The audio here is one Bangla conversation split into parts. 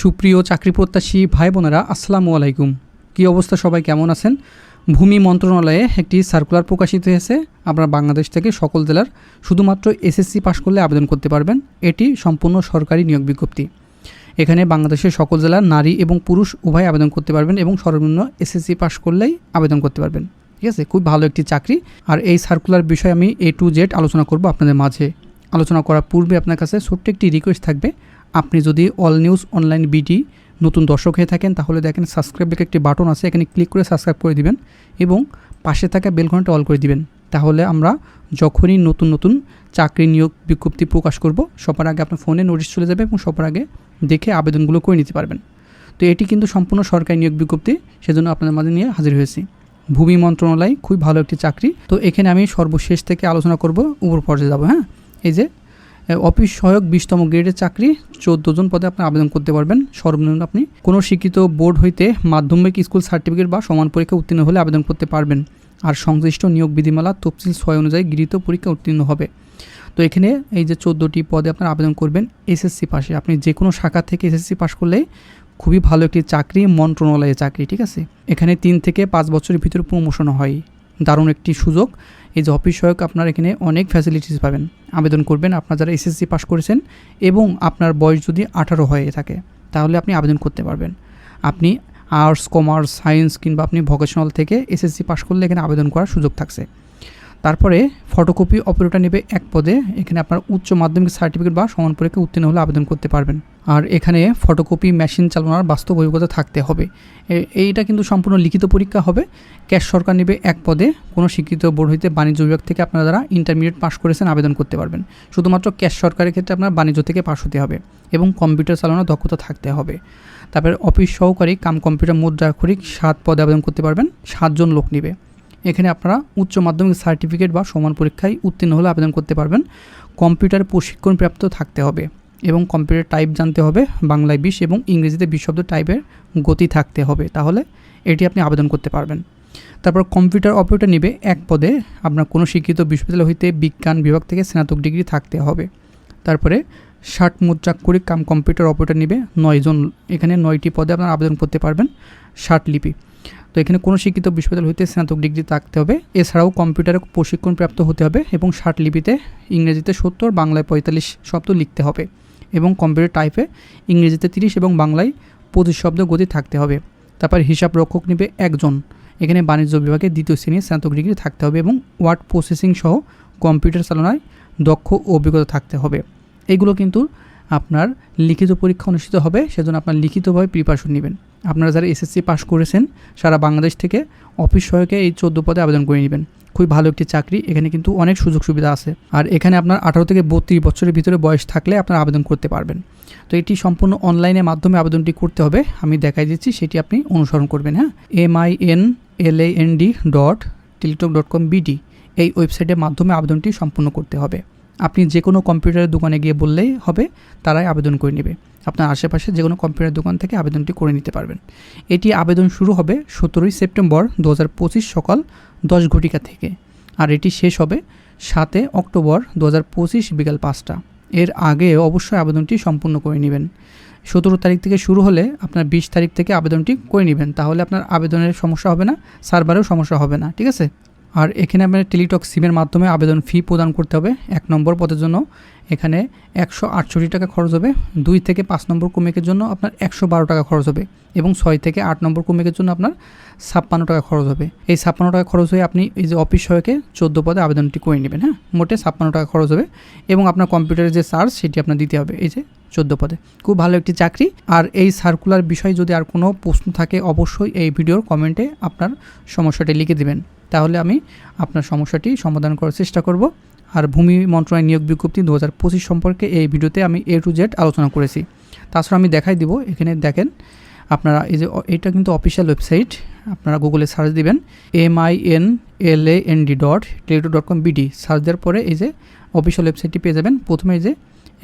সুপ্রিয় চাকরি প্রত্যাশী ভাই বোনেরা আসসালামু আলাইকুম। কী অবস্থা সবাই, কেমন আছেন? ভূমি মন্ত্রণালয়ে একটি সার্কুলার প্রকাশিত হয়েছে। আপনার বাংলাদেশ থেকে সকল জেলার শুধুমাত্র এসএসসি পাশ করলে আবেদন করতে পারবেন। এটি সম্পূর্ণ সরকারি নিয়োগ বিজ্ঞপ্তি। এখানে বাংলাদেশের সকল জেলার নারী এবং পুরুষ উভয় আবেদন করতে পারবেন এবং সর্বনিম্ন এসএসসি পাশ করলেই আবেদন করতে পারবেন। ঠিক আছে? খুব ভালো একটি চাকরি। আর এই সার্কুলার বিষয়ে আমি এ টু জেড আলোচনা করব আপনাদের মাঝে। আলোচনা করার পূর্বে আপনার কাছে ছোট্ট একটি রিকোয়েস্ট থাকবে। আপনি যদি অল নিউজ অনলাইন বিডি নতুন দর্শক হয়ে থাকেন, তাহলে দেখেন সাবস্ক্রাইব লেখা একটি বাটন আছে, এখানে ক্লিক করে সাবস্ক্রাইব করে দিবেন এবং পাশে থাকা বেলঘন্টা অল করে দিবেন। তাহলে আমরা যখনই নতুন নতুন চাকরি নিয়োগ বিজ্ঞপ্তি প্রকাশ করব, সবার আগে আপনার ফোনে নোটিশ চলে যাবে এবং সবার আগে দেখে আবেদনগুলো করে নিতে পারবেন। তো এটি কিন্তু সম্পূর্ণ সরকারি নিয়োগ বিজ্ঞপ্তি, সেজন্য আপনাদের মাঝে নিয়ে হাজির হয়েছি। ভূমি মন্ত্রণালয় খুবই ভালো একটি চাকরি। তো এখানে আমি সর্বশেষ থেকে আলোচনা করব, উপর পর্যায়ে যাব হ্যাঁ? এই যে অফিস সহায়ক বিশতম গ্রেডের চাকরি, চোদ্দ জন পদে আপনি আবেদন করতে পারবেন। সর্বনিম্ন আপনি কোনো শিক্ষিত বোর্ড হইতে মাধ্যমিক, স্কুল সার্টিফিকেট বা সমান পরীক্ষা উত্তীর্ণ হলে আবেদন করতে পারবেন। আর সংশ্লিষ্ট নিয়োগ বিধিমালা তফসিল ছয় অনুযায়ী গৃহীত পরীক্ষা উত্তীর্ণ হবে। তো এখানে এই যে চোদ্দোটি পদে আপনার আবেদন করবেন, এসএসসি পাশে। আপনি যে কোনো শাখা থেকে এসএসসি পাশ করলে খুবই ভালো একটি চাকরি, মন্ত্রণালয়ের চাকরি, ঠিক আছে? এখানে তিন থেকে পাঁচ বছরের ভিতরে প্রমোশন হয়। দারুণ একটি সুযোগ। এই যে অফিস সহায়ক আপনার এখানে অনেক ফ্যাসিলিটিস পাবেন। আবেদন করবেন, আপনার যারা এসএসসি পাস করেছেন এবং আপনার বয়স যদি আঠারো হয়ে থাকে, তাহলে আপনি আবেদন করতে পারবেন। আপনি আর্টস কমার্স সায়েন্স কিংবা আপনি ভোকেশনাল থেকে এসএসসি পাস করলে এখানে আবেদন করার সুযোগ থাকছে। তারপরে ফটোকপি অপারেটর নেবে এক পদে। এখানে আপনার উচ্চ মাধ্যমিক সার্টিফিকেট বা সমান পরীক্ষা উত্তীর্ণ হলে আবেদন করতে পারবেন। আর এখানে ফটোকপি মেশিন চালানোর বাস্তব অভিজ্ঞতা থাকতে হবে। এইটা কিন্তু সম্পূর্ণ লিখিত পরীক্ষা হবে। ক্যাশ সরকার নেবে এক পদে, কোনো শিক্ষিত বোর্ড হইতে বাণিজ্য বিভাগ থেকে আপনারা যারা ইন্টারমিডিয়েট পাশ করেছেন আবেদন করতে পারবেন। শুধুমাত্র ক্যাশ সরকারের ক্ষেত্রে আপনার বাণিজ্য থেকে পাশ হতে হবে এবং কম্পিউটার চালানোর দক্ষতা থাকতে হবে। তারপরে অফিস সহকারী কাম কম্পিউটার মুদ্রাক্ষরিক সাত পদে আবেদন করতে পারবেন সাতজন লোক নেবে। এখানে আপনারা উচ্চ মাধ্যমিক সার্টিফিকেট বা সমান পরীক্ষায় উত্তীর্ণ হলে আবেদন করতে পারবেন। কম্পিউটার প্রশিক্ষণ প্রাপ্ত থাকতে হবে। এবং কম্পিউটার টাইপ জানতে হবে, বাংলায় বিশ এবং ইংরেজিতে বিশ শব্দ টাইপের গতি থাকতে হবে। তাহলে এটি আপনি আবেদন করতে পারবেন। তারপর কম্পিউটার অপারেটর নিবে এক পদে। আপনার কোনো শিক্ষিত বিশ্ববিদ্যালয় হইতে বিজ্ঞান বিভাগ থেকে স্নাতক ডিগ্রি থাকতে হবে। তারপরে ষাট মুদ্রাক্ষরিক কাম কম্পিউটার অপারেটর নিবে। নয়জন এখানে নয়টি পদে আপনার আবেদন করতে পারবেন ষাট লিপি। তো এখানে কোনো শিক্ষিত বিশ্ববিদ্যালয় হইতে স্নাতক ডিগ্রি থাকতে হবে। এছাড়াও কম্পিউটারে প্রশিক্ষণ প্রাপ্ত হতে হবে এবং ষাট লিপিতে ইংরেজিতে সত্তর, বাংলায় পঁয়তাল্লিশ শব্দ লিখতে হবে। এবং কম্পিউটার টাইপে ইংরেজিতে তিরিশ এবং বাংলায় পঁচিশ শব্দ গতি থাকতে হবে। তারপর হিসাব রক্ষক নেবে একজন। এখানে বাণিজ্য বিভাগে দ্বিতীয় শ্রেণির স্নাতক ডিগ্রি থাকতে হবে এবং ওয়ার্ড প্রসেসিং সহ কম্পিউটার চালনায় দক্ষ অভিজ্ঞতা থাকতে হবে। এগুলো কিন্তু আপনার লিখিত পরীক্ষা অনুষ্ঠিত হবে, সেজন্য আপনার লিখিতভাবে প্রিপারেশন নেবেন। আপনারা যারা এসএসসি পাস করেছেন, সারা বাংলাদেশ থেকে অফিস সহায়কে এই চোদ্দ পদে আবেদন করে নেবেন। খুবই ভালো একটি চাকরি, এখানে কিন্তু অনেক সুযোগ সুবিধা আছে। আর এখানে আপনার আঠারো থেকে বত্রিশ বছরের ভিতরে বয়স থাকলে আপনারা আবেদন করতে পারবেন। তো এটি সম্পূর্ণ অনলাইনের মাধ্যমে আবেদনটি করতে হবে। আমি দেখাই দিচ্ছি, সেটি আপনি অনুসরণ করবেন হ্যাঁ? M I N L A N D dot Teletalk dot com BD এই ওয়েবসাইটের মাধ্যমে আবেদনটি সম্পূর্ণ করতে হবে। আপনি যে কোনো কম্পিউটারের দোকানে গিয়ে বললেই হবে, তারাই আবেদন করে নেবে। আপনার আশেপাশে যে কোনো কম্পিউটার দোকান থেকে আবেদনটি করে নিতে পারবেন। এটি আবেদন শুরু হবে সতেরোই সেপ্টেম্বর দু হাজার পঁচিশ সকাল দশ ঘটিকা থেকে। আর এটি শেষ হবে সাতে অক্টোবর দু হাজার পঁচিশ বিকাল পাঁচটা। এর আগে অবশ্যই আবেদনটি সম্পূর্ণ করে নেবেন। সতেরো তারিখ থেকে শুরু হলে আপনার বিশ তারিখ থেকে আবেদনটি করে নেবেন। তাহলে আপনার আবেদনের সমস্যা হবে না, সার্ভারেও সমস্যা হবে না, ঠিক আছে? আর এখানে আপনার টেলিটক সিমের মাধ্যমে আবেদন ফি প্রদান করতে হবে এক নম্বর পদের জন্য। এখানে একশো আটষট্টি টাকা খরচ হবে। দুই থেকে পাঁচ নম্বর কুমেকের জন্য আপনার একশো বারো টাকা খরচ হবে এবং ছয় থেকে আট নম্বর কুমেকের জন্য আপনার ছাপ্পান্ন টাকা খরচ হবে। এই ছাপ্পান্ন টাকা খরচ হয়ে আপনি এই যে অফিস সহায়কে চোদ্দ পদে আবেদনটি করে নেবেন হ্যাঁ? মোটে ছাপ্পান্ন টাকা খরচ হবে এবং আপনার কম্পিউটারের যে চার্জ সেটি আপনার দিতে হবে এই যে চোদ্দ পদে। খুব ভালো একটি চাকরি। আর এই সার্কুলার বিষয়ে যদি আর কোনো প্রশ্ন থাকে অবশ্যই এই ভিডিওর কমেন্টে আপনার সমস্যাটি লিখে দিবেন। তাহলে আমি আপনার সমস্যাটি সমাধান করার চেষ্টা করব। আর ভূমি মন্ত্রণালয় নিয়োগ বিজ্ঞপ্তি দু পঁচিশ সম্পর্কে এই ভিডিওতে আমি এ টু জেড আলোচনা করেছি। তাছাড়া আমি দেখাই দিব, এখানে দেখেন আপনারা এই যে এটা কিন্তু অফিসিয়াল ওয়েবসাইট, আপনারা গুগলে সার্চ দিবেন, M I N L A N D dot Teletalk dot com BD, search দেওয়ার পরে এই যে অফিসিয়াল ওয়েবসাইটটি পেয়ে যাবেন। প্রথমে এই যে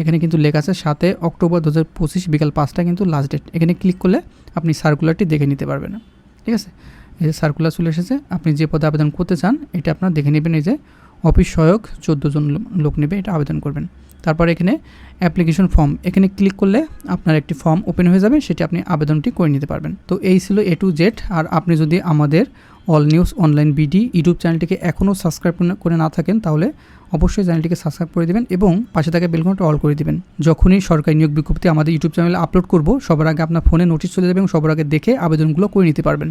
এখানে কিন্তু লেখা আছে সাতে অক্টোবর দু হাজার পঁচিশ বিকাল পাঁচটা কিন্তু লাস্ট ডেট। এখানে ক্লিক করলে আপনি সার্কুলারটি দেখে নিতে পারবেন। ঠিক আছে? এই সার্কুলার চলে এসেছে, আপনি যে পদে আবেদন করতে চান, এটা আপনার দেখে নেবেন এই যে অফিস সহায়ক চোদ্দ জন লোক নেবে, এটা আবেদন করবেন। তারপর এখানে অ্যাপ্লিকেশন ফর্ম এখানে ক্লিক করলে আপনার একটি ফর্ম ওপেন হয়ে যাবে, সেটি আপনি আবেদনটি করে নিতে পারবেন। তো এই ছিল এ টু জেড আর আপনি যদি আমাদের all news online BD YouTube চ্যানেলটিকে এখনও সাবস্ক্রাইব করে না থাকেন, তাহলে অবশ্যই চ্যানেলটিকে সাবস্ক্রাইব করে দিবেন এবং পাশে থাকা বেলকনটা অল করে দিবেন। যখনই সরকারি নিয়োগ বিজ্ঞপ্তি আমাদের ইউটিউব চ্যানেলে আপলোড করব, সবার আগে আপনার ফোনে নোটিশ চলে যাবে এবং সবার আগে দেখে আবেদনগুলো করে নিতে পারবেন।